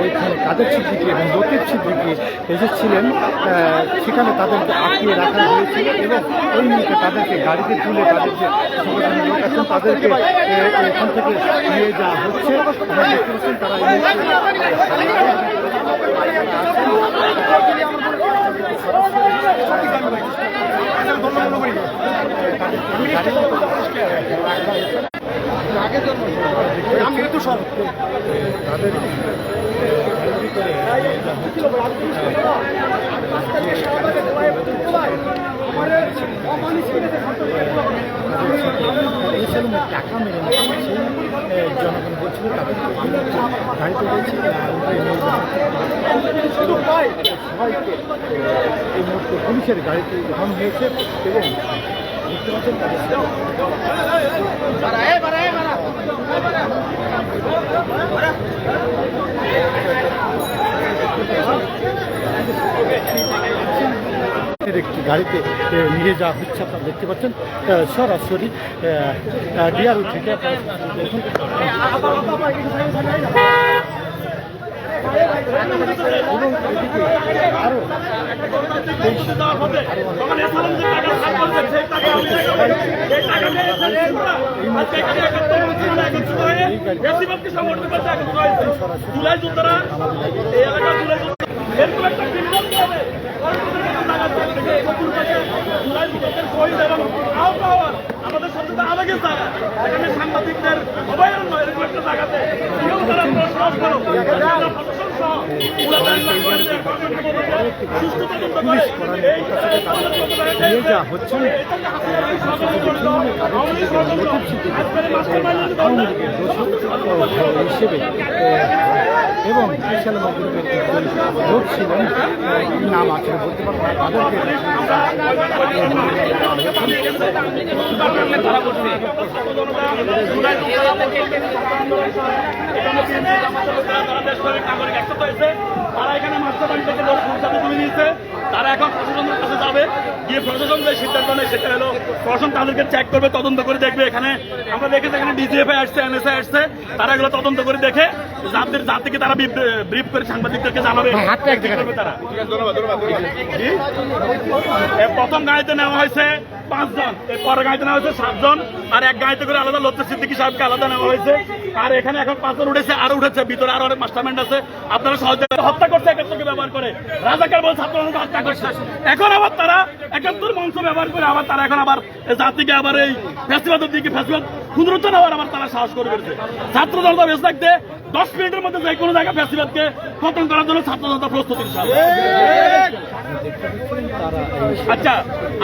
ওইখানে এবং এসেছিলেন সেখানে তাদেরকে আটকিয়ে রাখা হয়েছিল এবং ওই মুহূর্তে তাদেরকে গাড়িতে তুলে তাদের যে সংগঠনের লোক আছেন তাদেরকে এখান থেকে নিয়ে যাওয়া হচ্ছে আপনারা তারা এই মুহূর্তে তাদের এসেছিলেন টাকা মেরে সেই জনগণ বলছিল তাদেরকে গাড়িতে রয়েছে সবাইকে এই মুহূর্তে পুলিশের গাড়িতে ওঠানো হয়েছে এবং দেখতে পাচ্ছেন এর একটি গাড়িতে নিয়ে যাওয়া হচ্ছে আপনারা দেখতে পাচ্ছেন। সরাসরি ডিআরও থেকে আপনারা এবং এদিকে আরও জুলাই শহীদ এবং আহত হওয়ার আমাদের সবচেয়ে আবেগের জায়গা এখানে সাংবাদিকদের অভয়ারণ্য এরকম একটা জায়গাতে কেউ তারা প্রশ্বাস করো। প্রশাসন সহ সুস্থ তদন্ত করে। এই হচ্ছে। আওয়ামী লীগের দোষক হিসেবে এবং বিশাল গ্রুপের লোক নাম আছে, বলতে পারব তাদেরকে তারা এখানে মাস্টার বাড়ি থেকে লোক তুলে তারা এখন প্রশাসনের কাছে যাবে গিয়ে প্রশাসন যে সিদ্ধান্ত নেয় সেটা হলো প্রশাসন তাদেরকে চেক করবে তদন্ত করে দেখবে এখানে। আমরা দেখেছি এখানে ডিজিএফআই আসছে এনএসআই আসছে তারা এগুলো তদন্ত করে দেখে যাদের যা থেকে তারা ব্রিফ করে সাংবাদিকদেরকে জানাবে তারা। জি? এ প্রথম গাড়িতে নেওয়া হয়েছে পাঁচজন এর পরের গাড়িতে নেওয়া হয়েছে সাতজন আর এক গাড়িতে করে আলাদা লত্য সিদ্দিকি সাহেবকে আলাদা নেওয়া হয়েছে। আর এখানে এখন পাথর উঠেছে, আরও উঠেছে, ভিতরে আরও অনেক মাস্টারমাইন্ড আছে। আপনারা সহজে হত্যা করছে একাত্তরকে ব্যবহার করে। রাজাকার বল ছাত্রকে হত্যা করছে। এখন আবার তারা একাত্তর মঞ্চ ব্যবহার করে আবার তারা এখন আবার জাতিকে আবার এই ফেসিবাদের দিকে ফেস্টিভাল পুনরুদ্ধ নেওয়ার আবার তারা সাহস করে ফেলছে ছাত্র জনতা বেশ থাকতে দশ মিনিটের মধ্যে যে কোনো জায়গায় ফেস্টিভালকে খতম করার জন্য ছাত্র জনতা প্রস্তুত আচ্ছা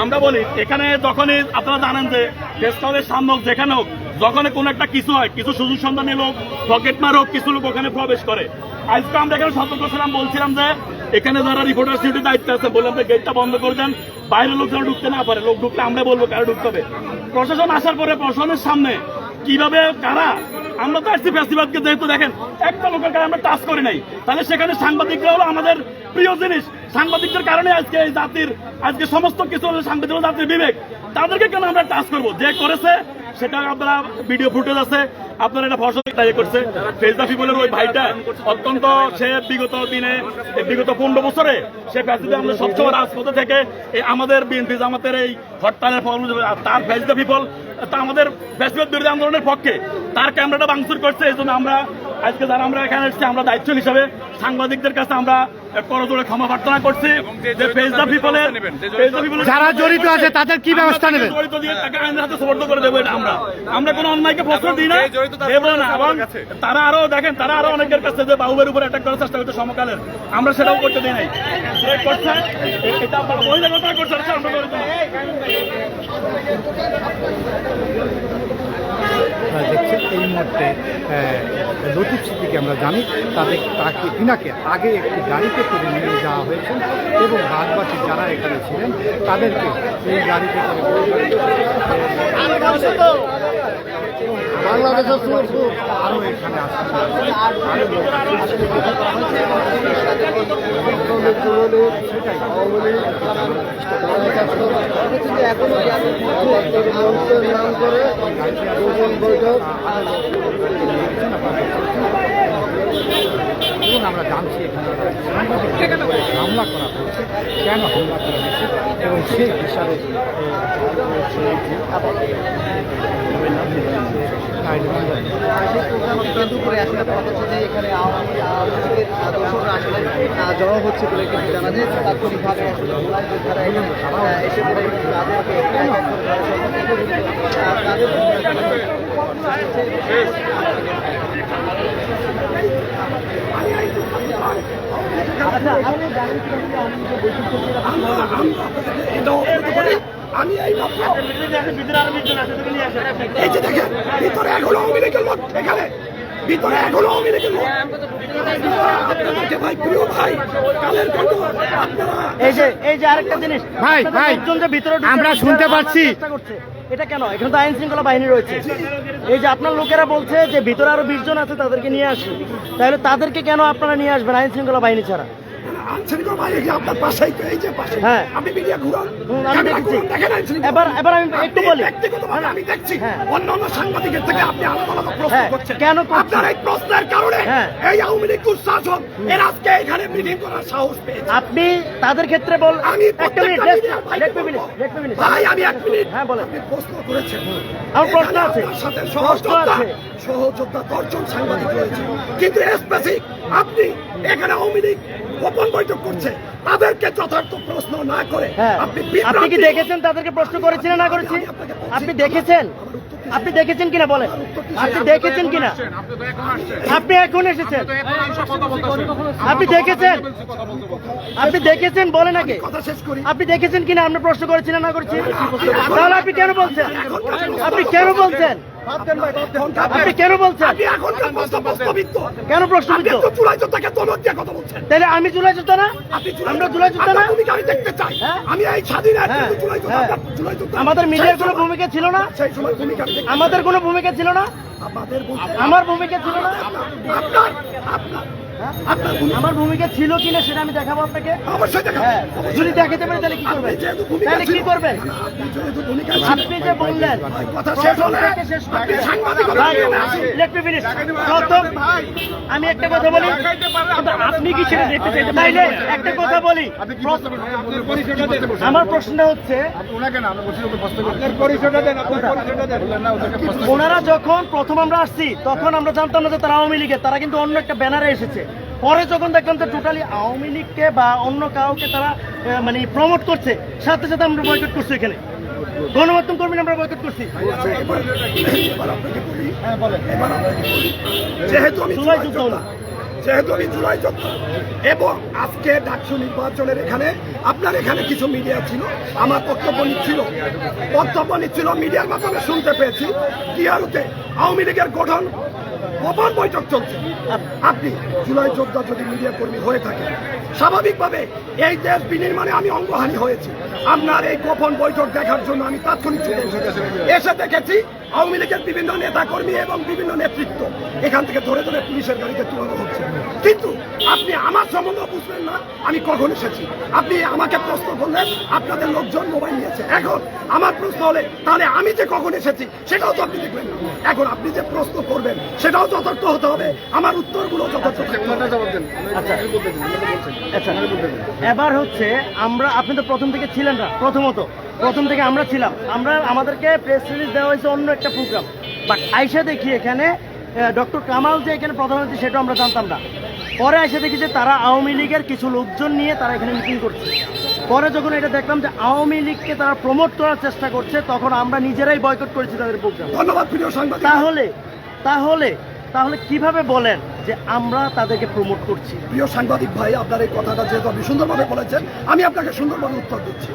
আমরা বলি, এখানে যখনই আপনারা জানেন যে ফেস্টিভ্যালের সামনে হোক, যেখানে হোক যখন কোনো একটা কিছু হয়, কিছু সুযোগ সন্ধানী লোক পকেট মার হোক কিছু লোক ওখানে প্রবেশ করে। আজকে আমরা এখানে সতর্ক ছিলাম, বলছিলাম যে এখানে যারা রিপোর্টার সিউটি দায়িত্ব আছে, বললাম যে গেটটা বন্ধ করে দেন। বাইরে লোক যারা ঢুকতে না পারে, লোক ঢুকলে আমরা বলব কারা ঢুকতে হবে। প্রশাসন আসার পরে প্রশাসনের সামনে কীভাবে, কারা আমরা তো আসছি ফেস্টিভ্যালকে যেহেতু দেখেন, একটা লোকের কারণে আমরা টাচ করি নাই। তাহলে সেখানে সাংবাদিকরা হলো আমাদের প্রিয় জিনিস। সাংবাদিকদের কারণে আজকে এই জাতির, আজকে সমস্ত কিছু হলো সাংবাদিক জাতির বিবেক। তাদেরকে কেন আমরা টাচ করব? যে করেছে, সেটা আপনারা ভিডিও ফুটেজ আছে। আপনারা এটা ফসল দায়ী করছে। ফেজদা পিপলের ওই ভাইটা, অত্যন্ত সে বিগত দিনে বিগত পনেরো বছরে, সে ফ্যাসিলিটি আমাদের সবসময় রাজপথে থেকে এই আমাদের বিএনপি জামাতের এই হরতালের ফল তার ফেজদা পিপল তা আমাদের ফেস্টিভ্যাল বিরোধী আন্দোলনের পক্ষে। তার ক্যামেরাটা ভাঙচুর করছে এই জন্য আমরা আজকে যারা আমরা এখানে এসেছি আমরা দায়িত্ব হিসাবে সাংবাদিকদের কাছে আমরা করজোড়ে ক্ষমা প্রার্থনা করছি যে পিপলের যারা জড়িত আছে তাদের কি ব্যবস্থা নেবেন? জড়িত দিয়ে তাকে আইনের হাতে সুপর্দ করে দেবো এটা আমরা। আমরা কোনো অন্যায়কে প্রশ্ন দিই না। এবং তারা আরও দেখেন তারা আরও অনেকের কাছে যে বাহুবের উপর অ্যাটাক করার চেষ্টা করছে সমকালের আমরা সেটাও করতে দিই নাই। করছে এটা বহিরাগতরা করছে আমরা করে। আপনারা দেখছেন এই মুহূর্তে লতিফ সিদ্দিকে আমরা জানি, তাদের তাকে তিনাকে আগে একটি গাড়িতে করে নিয়ে যাওয়া হয়েছে এবং বাদবাসী যারা এখানে ছিলেন, তাদেরকে এই গাড়িতে করে বাংলাদেশের সুর সুর আরও এখানে নাম করে বৈঠক। এবং আমরা জানছি এখানে হামলা করা হয়েছে, কেন হামলা করা হয়েছে, এবং সেই হিসাবে এখানে জড়ো হচ্ছে বলে জানা যায় তাৎক্ষণিকভাবে এসে এক এক করে আহ, তাদের আচ্ছা আপনি জানেন কি না আওয়ামী লীগের বৈঠক করতে আমি এই মাত্র যে দেখেন ভিতরে এখনও আওয়ামী লীগের লোক এখানে। ভিতরে এখনও আওয়ামী লীগের লোক আপনাদেরকে ভাই প্রিয় ভাই কালের কণ্ঠ আপনারা এই যে এই যে আরেকটা জিনিস ভাই, আপনাদের ভাই, ভিতরে আমরা শুনতে পাচ্ছি। এটা কেন? এখানে তো আইন শৃঙ্খলা বাহিনী রয়েছে। এই যে আপনার লোকেরা বলছে যে ভিতরে আরও বিশ জন আছে তাদেরকে নিয়ে আসবে। তাহলে তাদেরকে কেন আপনারা নিয়ে আসবেন আইন শৃঙ্খলা বাহিনী ছাড়া? আপনার পাশেই তো এই যে পাশে হ্যাঁ। আপনি মিডিয়া ঘুরান এবার এবার আমি একটু বলি। ব্যক্তিগতভাবে আমি দেখছি হ্যাঁ। অন্য অন্য সাংবাদিকের থেকে আপনি আলাদা আলাদা প্রশ্ন হ্যাঁ, করছেন। কেন আপনার এই প্রশ্নের কারণে হ্যাঁ। এই আওয়ামী লীগ দুঃশাসন এর আজকে এখানে মিটিং করার সাহস পেয়েছে। আপনি তাদের ক্ষেত্রে বল আমি একটা মিনিট মিনিট। মিনিট। ভাই আমি এক মিনিট। হ্যাঁ বলেন। আপনি প্রশ্ন করেছেন। আমার প্রশ্ন আছে। সাথে প্রশ্ন সহযোদ্ধা আছে। সহযোদ্ধা দশজন সাংবাদিক রয়েছে। কিন্তু স্পেসিফিক আপনি এখানে আওয়ামী লীগ গোপন বৈঠক করছে। তাদেরকে যথার্থ প্রশ্ন না করে হ্যাঁ। আপনি আপনি কি দেখেছেন তাদেরকে প্রশ্ন করেছি না করেছি? আপনি দেখেছেন? আপনি দেখেছেন কিনা বলেন? আপনি দেখেছেন কিনা? আপনি এখন এসেছেন। আপনি দেখেছেন? আপনি দেখেছেন বলেন আগে। আপনি দেখেছেন কিনা? আমরা প্রশ্ন করেছি না না করেছি তাহলে আপনি কেন বলছেন? আপনি কেন বলছেন? আপনি কেন বলছেন? কেন প্রশ্নবিদ্ধ? তাহলে আমি চুলাই জুতা না? আমরা চুলাই জুতা না? আমি দেখতে চাই। হ্যাঁ? আমি এই স্বাধীন হ্যাঁ, হ্যাঁ। আমাদের মিডিয়ার কোনো ভূমিকা ছিল না? আমাদের কোনো ভূমিকা ছিল না? আমার ভূমিকা ছিল না? আপনার আপনার আমার ভূমিকা ছিল কিনা সেটা আমি দেখাবো আপনাকে। অবশ্যই হ্যাঁ যদি দেখাতে পারি তাহলে কি করবেন? তাহলে কি করবেন? আপনি যে বললেন. প্রথম আমি একটা কথা বলি। আপনি কি সেটা দেখতে চাইতে তাইলে একটা কথা বলি। আমার প্রশ্নটা হচ্ছে ওনারা যখন প্রথম আমরা আসছি তখন আমরা জানতাম না যে তারা আওয়ামী লীগের তারা কিন্তু অন্য একটা ব্যানারে এসেছে। পরে যখন দেখলাম যে টোটালি আওয়ামী লীগকে বা অন্য কাউকে তারা মানে প্রমোট করছে, সাথে সাথে আমরা বয়কট করছি এখানে। গণমাধ্যম কর্মী আমরা বয়কট করছি। বলি হ্যাঁ যেহেতু আমি জুলাই যেহেতু যোদ্ধা এবং আজকে ডাকসু নির্বাচনের এখানে আপনার এখানে কিছু মিডিয়া ছিল, আমার বক্তব্য নিচ্ছিল। বক্তব্য নিচ্ছিল মিডিয়ার মাধ্যমে শুনতে পেয়েছি। টিআরুতে আওয়ামী লীগের গঠন গোপন বৈঠক চলছে। আপনি জুলাই চোদ্দ যদি মিডিয়া কর্মী হয়ে থাকে স্বাভাবিকভাবে এই দেশ বিনির্মাণে আমি অঙ্গহানি হয়েছি। আপনার এই গোপন বৈঠক দেখার জন্য আমি তাৎক্ষণিক ছুটে এসেছি। এসে দেখেছি আওয়ামী লীগের বিভিন্ন নেতাকর্মী এবং বিভিন্ন নেতৃত্ব এখান থেকে ধরে ধরে পুলিশের গাড়িতে তুলানো হচ্ছে। কিন্তু আপনি আমার সম্বন্ধে বুঝলেন না আমি কখন এসেছি? আপনি আমাকে প্রশ্ন করলেন আপনাদের লোকজন মোবাইল নিয়েছে। এখন আমার প্রশ্ন হলে তাহলে আমি যে কখন এসেছি সেটাও তো আপনি দেখবেন না। এখন আপনি যে প্রশ্ন করবেন সেটাও যথার্থ হতে হবে। আমার উত্তরগুলো যথার্থ হবে। আচ্ছা আচ্ছা। এবার হচ্ছে আমরা আপনি তো প্রথম থেকে ছিলেন না প্রথমত। প্রথম থেকে আমরা ছিলাম। আমরা আমাদেরকে প্রেস রিলিজ দেওয়া হয়েছে অন্য একটা প্রোগ্রাম বাট আইসা দেখি এখানে ডক্টর কামাল যে এখানে প্রধান অতিথি সেটা আমরা জানতাম না। পরে এসে দেখি যে তারা আওয়ামী লীগের কিছু লোকজন নিয়ে তারা এখানে মিটিং করছে। পরে যখন এটা দেখলাম যে আওয়ামী লীগকে তারা প্রমোট করার চেষ্টা করছে তখন আমরা নিজেরাই বয়কট করেছি তাদের প্রোগ্রাম ধন্যবাদ প্রিয় সাংবাদিক। তাহলে তাহলে তাহলে কীভাবে বলেন যে আমরা তাদেরকে প্রমোট করছি? প্রিয় সাংবাদিক ভাই আপনার এই কথাটা যেহেতু আপনি সুন্দরভাবে বলেছেন আমি আপনাকে সুন্দরভাবে উত্তর দিচ্ছি।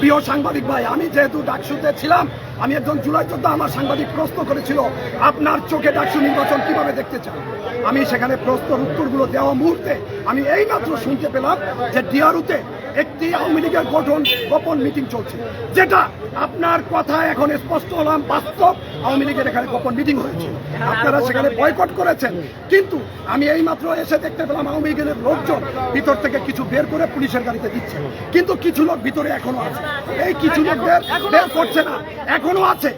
প্রিয় সাংবাদিক ভাই আমি যেহেতু ডাকসুতে ছিলাম আমি একজন জুলাই যোদ্ধা, আমার সাংবাদিক প্রশ্ন করেছিল, আপনার চোখে ডাকসু নির্বাচন কীভাবে দেখতে চান? আমি সেখানে প্রশ্নের উত্তরগুলো দেওয়া মুহূর্তে আমি এই মাত্র শুনতে পেলাম যে ডিআরুতে একটি আওয়ামী লীগের গঠন, গোপন মিটিং চলছে, যেটা আপনার কথা এখন স্পষ্ট হলাম, বাস্তব আওয়ামী লীগের এখানে গোপন মিটিং হয়েছে। আপনারা সেখানে বয়কট করেছেন, কিন্তু আমি এই মাত্র এসে দেখতে পেলাম আওয়ামী লীগের লোকজন ভিতর থেকে কিছু বের করে পুলিশের গাড়িতে দিচ্ছে, কিন্তু কিছু লোক ভিতরে এখনও আছে। এই কিছু লোক বের করছে না, এখনও আছে।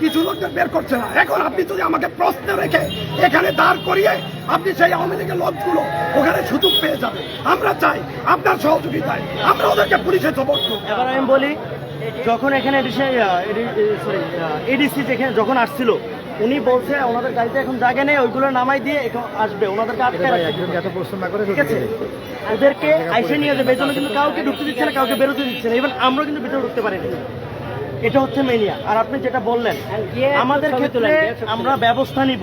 কিছু লোকদের বের করছে না। এখন আপনি যদি আমাকে প্রশ্ন রেখে এখানে দাঁড় করিয়ে আপনি সেই আওয়ামী লীগের লোকগুলো ওখানে সুযোগ পেয়ে যাবে আমরা চাই আপনার সহযোগিতায়। আমরা ওদেরকে পুলিশে জবর করব। এবার আমি বলি যখন এখানে এডিসি যেখানে যখন আসছিল উনি বলছে ওনাদের গাড়িতে এখন জায়গা নেই ওইগুলো নামাই দিয়ে এখন আসবে ওনাদেরকে আটকে রাখছে একজনকে এত প্রশ্ন না করে ঠিক আছে? ওদেরকে আইসে নিয়ে যাবে এই জন্য কিন্তু কাউকে ঢুকতে দিচ্ছে না কাউকে বেরোতে দিচ্ছে না। ইভেন আমরা কিন্তু ভিতরে ঢুকতে পারিনি। এটা হচ্ছে মেনিয়া। আর আপনি যেটা বললেন আমাদের ক্ষেত্রে আমরা ব্যবস্থা নিব।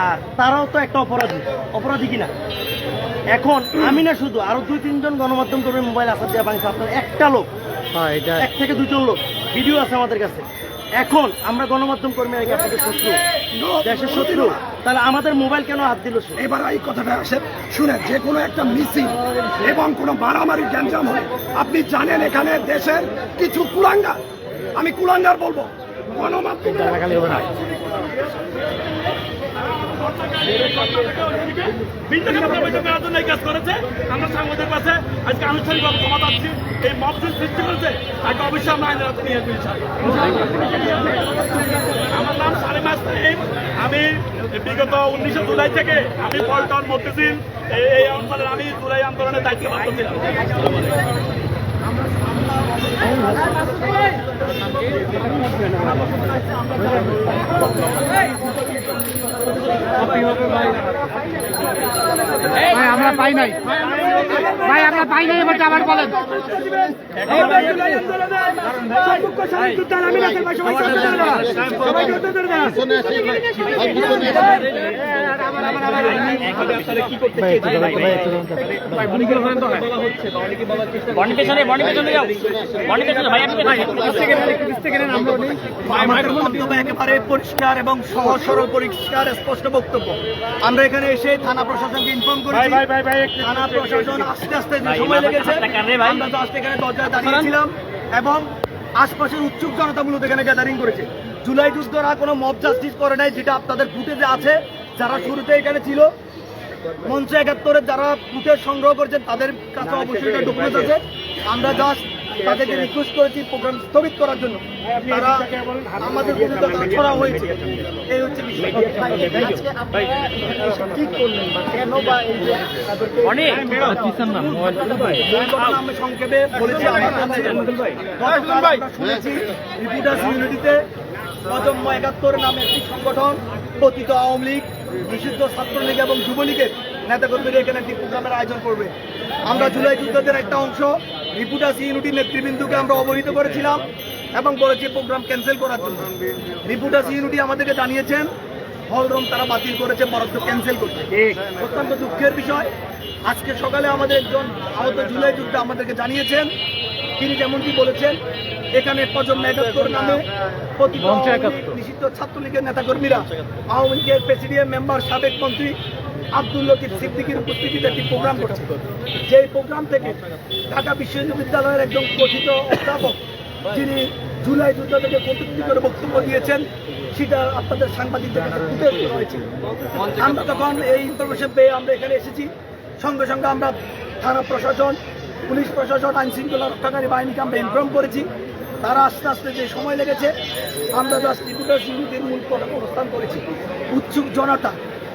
আর তারাও তো একটা অপরাধী। অপরাধী কিনা? এখন আমি না শুধু আরও দুই তিনজন গণমাধ্যম কর্মী মোবাইল আসার দেওয়া বাংলা আপনার একটা লোক হ্যাঁ এক থেকে দুজন লোক ভিডিও আছে আমাদের কাছে। এখন আমরা গণমাধ্যম কর্মী নাকি আপনাদের শত্রু দেশের শত্রু তাহলে আমাদের মোবাইল কেন হাত দিল এবার এই কথাটা আসে শুনে যে কোনো একটা মিসিং এবং কোনো মারামারি গ্যাঞ্জাম হলে আপনি জানেন এখানে দেশের কিছু কুলাঙ্গার আমি কুলাঙ্গার বলব। গণমাধ্যমে কাজ করেছে। আমরা সাংবাদিক পাশে আজকে আনুষ্ঠানিকভাবে ক্ষমা পাচ্ছি এই সৃষ্টি করেছে। তাকে অবশ্যই আমরা আইনের হাতে নিয়ে আমার নাম আসলাম আমি বিগত উনিশে জুলাই থেকে আমি পল্টন মতিঝিল এই এই অঞ্চলের আমি জুলাই আন্দোলনের দায়িত্ব ভাই আমরা পাই নাই। ভাই আমরা পাই নাই এবার আবার বলেন। বক্তব্য পরিষ্কার এবং সহজ সরল পরিষ্কার স্পষ্ট বক্তব্য আমরা এখানে এসে থানা প্রশাসনকে ইনফর্ম করেছি। থানা প্রশাসন আস্তে আস্তে সময় লেগেছে আমরা জাস্ট এখানে দরজায় দাঁড়িয়েছিলাম এবং আশপাশের উৎসুক জনতা মূলত এখানে গ্যাদারিং করেছে জুলাই যুদ্ধরা কোনো মব জাস্টিস করে নাই যেটা আপনাদের ফুটেজে আছে যারা শুরুতে এখানে ছিল মঞ্চ একাত্তরে যারা ফুটেজ সংগ্রহ করছেন তাদের কাছে অবশ্যই ডকুমেন্ট আছে। আমরা জাস্ট তাদেরকে রিকোয়েস্ট করেছি প্রোগ্রাম স্থগিত করার জন্য। তারা আমাদের বিরুদ্ধে তারা ছড়া হয়েছে। এই হচ্ছে বিষয়। আমি সংক্ষেপে বলেছি শুনেছি রিপুটাস ইউনিটিতে প্রজন্ম একাত্তর নামে একটি সংগঠন পতিত আওয়ামী লীগ। নিষিদ্ধ ছাত্রলীগ এবং যুবলীগের নেতাকর্মীরা এখানে একটি প্রোগ্রামের আয়োজন করবে। আমরা জুলাই যুদ্ধের একটা অংশ, রিপুটা সিউনিটির নেতৃবৃন্দুকে আমরা অবহিত করেছিলাম এবং বলেছি প্রোগ্রাম ক্যান্সেল করার জন্য। রিপুটা সিউনিটি আমাদেরকে জানিয়েছেন, হলরুম তারা বাতিল করেছে বরাদ্দ ক্যান্সেল করছে অত্যন্ত দুঃখের বিষয় আজকে সকালে আমাদের একজন আহত জুলাই যুদ্ধে আমাদেরকে জানিয়েছেন। তিনি যেমনটি বলেছেন এখানে প্রজন্ম একাত্তর নামে নিষিদ্ধ ছাত্রলীগের নেতাকর্মীরা আওয়ামী লীগের প্রেসিডিয়াম মেম্বার সাবেক মন্ত্রী আব্দুল লতিফ সিদ্দিকির উপস্থিতিতে একটি প্রোগ্রাম করছে। যেই প্রোগ্রাম থেকে ঢাকা বিশ্ববিদ্যালয়ের একজন কথিত অধ্যাপক যিনি জুলাই যুদ্ধ থেকে কটূক্তি করে বক্তব্য দিয়েছেন সেটা আপনাদের সাংবাদিকদের কাছে রয়েছে আমরা তখন এই ইনফরমেশন পেয়ে আমরা এখানে এসেছি। সঙ্গে সঙ্গে আমরা থানা প্রশাসন, পুলিশ প্রশাসন, আইন শৃঙ্খলা রক্ষাকারী বাহিনীকে আমরা ইনফর্ম করেছি। তারা আস্তে আস্তে যে সময় লেগেছে, আমরা জাস্ট ত্রিপুরা সিউনিটির মূল অবস্থান করেছি। উৎসুক জনতা,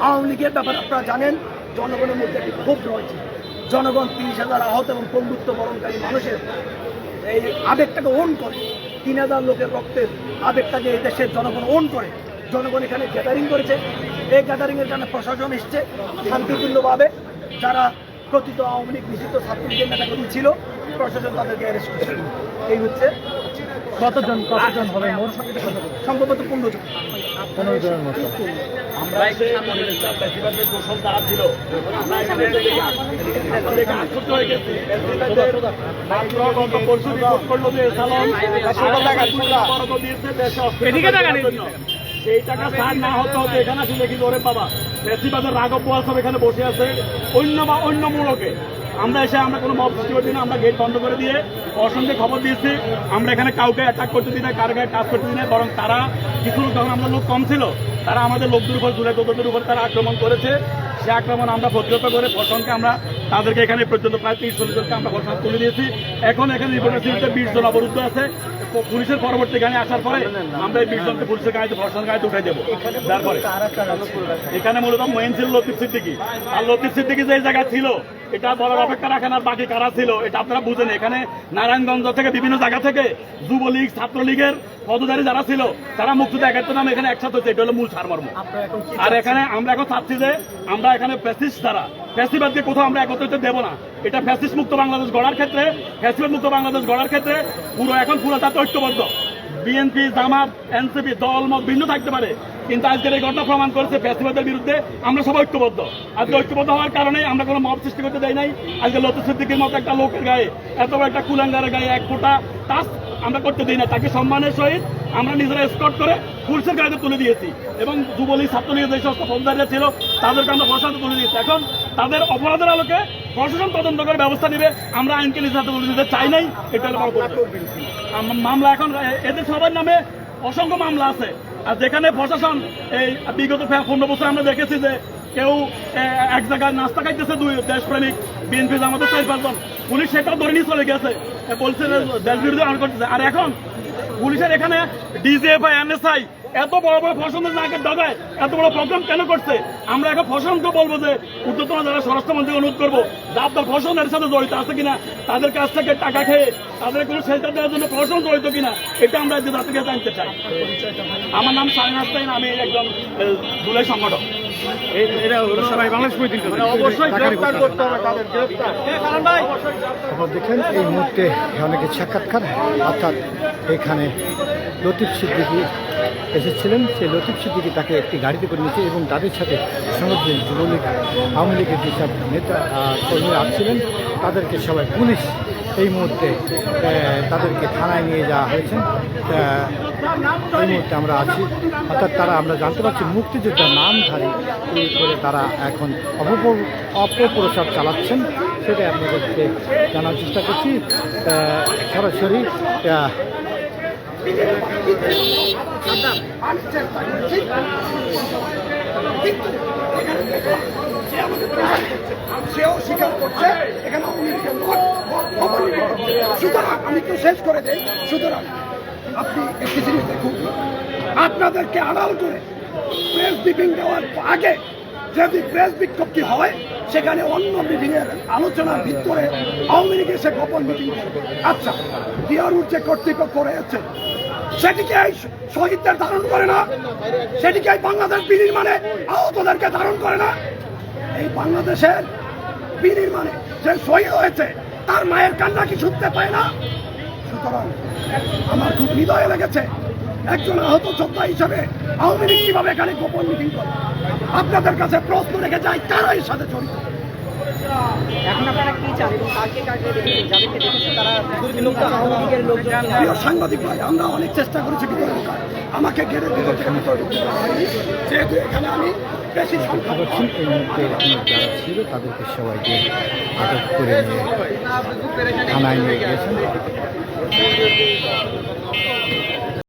আওয়ামী লীগের ব্যাপারে আপনারা জানেন, জনগণের মধ্যে একটি ক্ষোভ রয়েছে। জনগণ তিরিশ হাজার আহত এবং পঙ্গুত্ব বরণকারী মানুষের এই আবেগটাকে ওন করে। তিন হাজার লোকের রক্তের আবেগটাকে এই দেশের জনগণ ওন করে। জনগণ এখানে গ্যাদারিং করেছে। এই গ্যাদারিং এর কারণে প্রশাসন এসছে শান্তিপূর্ণভাবে। যারা প্রকৃত আওয়ামী লীগ নিষিদ্ধ ছাত্রলীগের নেতাকর্মী ছিল প্রশাসন তাদেরকে অ্যারেস্ট করেছে। এই হচ্ছে কতজন কতজন হবে মোট? সম্ভবত পনেরো জন। পনেরো জনের মতো। আমরা ছিল হয়ে পরশু রিপোর্ট করল যে সালন দিয়েছে দেশে এদিকে টাকা সার না হতে হতো এখানে আসলে কিন্তু ওরে বাবা। বেশিরভাগের রাঘব ওয়াসব এখানে বসে আছে, অন্য বা অন্য মূলকে। আমরা এসে আমরা কোনো মব সৃষ্টি করছি না, আমরা গেট বন্ধ করে দিয়ে অসঙ্গে খবর দিয়েছি। আমরা এখানে কাউকে অ্যাটাক করতে দিই না, কারও গায়ে টাচ করতে দিই না, বরং তারা কিছু যখন আমরা লোক কম ছিল, তারা আমাদের লোকদের উপর, দূরে দোদের উপর তারা আক্রমণ করেছে। সে আক্রমণ আমরা প্রতিহত করে প্রশাসনকে আমরা তাদেরকে এখানে পর্যন্ত প্রায় তিরিশ চল্লিশ জনকে আমরা প্রশাসন তুলে দিয়েছি। এখন এখানে রিপোর্টার বিশ জন অবরুদ্ধ আছে। পুলিশের পরবর্তী গাড়ি আসার পরে আমরা এই বিশ জনকে পুলিশের গাড়িতে প্রশাসন গাড়িতে উঠে দেবো। তারপরে এখানে মূলত মেইন ছিল লতিফ সিদ্দিকি। আর লতিফ সিদ্দিকি যে জায়গা ছিল এটা বলার অপেক্ষা রাখেন আর বাকি কারা ছিল এটা আপনারা বুঝেন। এখানে নারায়ণগঞ্জ থেকে বিভিন্ন জায়গা থেকে যুবলীগ ছাত্রলীগের পদধারী যারা ছিল তারা মুক্তিতে একাত্তর নামে এখানে একসাথে হচ্ছে এটা হলো মূল সারমর্ম। আর এখানে আমরা এখন চাচ্ছি যে আমরা এখানে ফ্যাসিস্ট দ্বারা ফ্যাসিবাদকে কোথাও আমরা একত্রিত দেব না। এটা ফ্যাসিস্ট মুক্ত বাংলাদেশ গড়ার ক্ষেত্রে, ফ্যাসিবাদ মুক্ত বাংলাদেশ গড়ার ক্ষেত্রে পুরো এখন পুরো জাতি ঐক্যবদ্ধ। বিএনপি জামাত এনসিপি দল, মত ভিন্ন থাকতে পারে, কিন্তু আজকের এই ঘটনা প্রমাণ করেছে ফ্যাসিবাদের বিরুদ্ধে আমরা সবাই ঐক্যবদ্ধ। আজকে ঐক্যবদ্ধ হওয়ার কারণে আমরা কোনো মত সৃষ্টি করতে দেই নাই। আজকে লতু সিদ্দিকের মতো একটা লোকের গায়ে, এত একটা কুলাঙ্গারের গায়ে এক ফোঁটা টাচ আমরা করতে দিই না। তাকে সম্মানের সহিত আমরা নিজেরা স্কট করে পুলিশের গাড়িতে তুলে দিয়েছি এবং যুবলীগ ছাত্রলীগের যে সমস্ত ফৌজদারিরা ছিল, তাদেরকে আমরা প্রশাসন তুলে দিয়েছি। এখন তাদের অপরাধের আলোকে প্রশাসন তদন্ত করে ব্যবস্থা নেবে। আমরা আইনকে নিজের হাতে তুলে দিতে চাই নাই। এটা মামলা এখন এদের সবার নামে অসংখ্য মামলা আছে। আর যেখানে প্রশাসন, এই বিগত পনেরো বছর আমরা দেখেছি যে কেউ এক জায়গায় নাস্তা খাইতেছে দুই দেশপ্রেমিক, বিএনপি আমাদের চার পাঁচজন পুলিশ সেটাও ধরে নিয়ে চলে গেছে। বলছে দেশ বিরোধী আর এখন পুলিশের এখানে ডিজে বা এনএসআই এত বড় বড় প্রশাসনের নাকের ডগায় এত বড় প্রোগ্রাম কেন করছে? আমরা এখন প্রশাসনকে বলব যে ঊর্ধ্বতন যারা স্বরাষ্ট্রমন্ত্রী অনুরোধ করব যে আপনার প্রশাসনের সাথে জড়িত আছে কিনা তাদের কাছ থেকে টাকা খেয়ে তাদের কোনো শেল্টার দেওয়ার জন্য প্রশাসন জড়িত কিনা এটা আমরা যে জাতিকে জানতে চাই। আমার নাম সাইন হাসতাইন আমি একজন দুলাই সংগঠক। এরা হলো সবাই বাংলাদেশ পরিচিত অবশ্যই গ্রেফতার করতে হবে তাদের গ্রেফতার কারণ ভাই? আপনারা দেখেন এই মুহূর্তে অনেকে সাক্ষাৎকার অর্থাৎ এখানে লতিফ সিদ্দিকি এসেছিলেন সেই লতিফ সিদ্দিকি তাকে একটি গাড়িতে করে নিয়েছে এবং তাদের সাথে সমগ্র যুবলীগ আওয়ামী লীগের যেসব নেতা আহ, কর্মীরা আসছিলেন তাদেরকে সবাই পুলিশ এই মুহূর্তে তাদেরকে থানায় নিয়ে যাওয়া হয়েছে। এই মুহূর্তে আমরা আছি। অর্থাৎ তারা আমরা জানতে পারছি মুক্তিযোদ্ধার নামধারী করে তারা এখন অপপ্র অপপ্রচার চালাচ্ছেন। সেটাই আপনাদেরকে জানার চেষ্টা করছি। সরাসরি আহ, আমি এখানে দেখলাম সে। সুতরাং আমি একটু শেষ করে দেই সুতরাং আপনি একটি জিনিস দেখুন আপনাদেরকে আড়াল করে প্রেস ব্রিফিং দেওয়ার আগে যদি প্রেস বিজ্ঞপ্তি হয় সেখানে অন্য মিটিংয়ের আলোচনার ভিতরে আওয়ামী লীগ এসে গোপন মিটিং আচ্ছা বিহারুর যে কর্তৃপক্ষ রয়েছে সেটিকে এই শহীদদের ধারণ করে না। সেটিকে এই বাংলাদেশ বিনির্মাণে আহতদেরকে ধারণ করে না। এই বাংলাদেশের বিনির্মাণে যে শহীদ হয়েছে, তার মায়ের কান্না কি শুনতে পায় না? সুতরাং আমার খুব হৃদয়ে লেগেছে একজন আহত যোদ্ধা হিসেবে আওয়ামী লীগ কীভাবে এখানে গোপন মিটিং করে? আপনাদের কাছে প্রশ্ন রেখে যায় কারা এর সাথে জড়িত? এখন আপনারা কি চান? এবং কাকে কাকে যাদেরকে দেখেছেন তারা সাংবাদিক ভাই আমরা অনেক চেষ্টা করেছি ভিতরে ঢোকার। আমাকে গেটের ভিতর থেকে ভিতরে ঢুকতে দেওয়া যেহেতু এখানে আমি বেশি সংখ্যা এই মুহূর্তে যারা ছিল তাদেরকে সবাইকে আটক করে নিয়ে থানায় নিয়ে গিয়েছেন।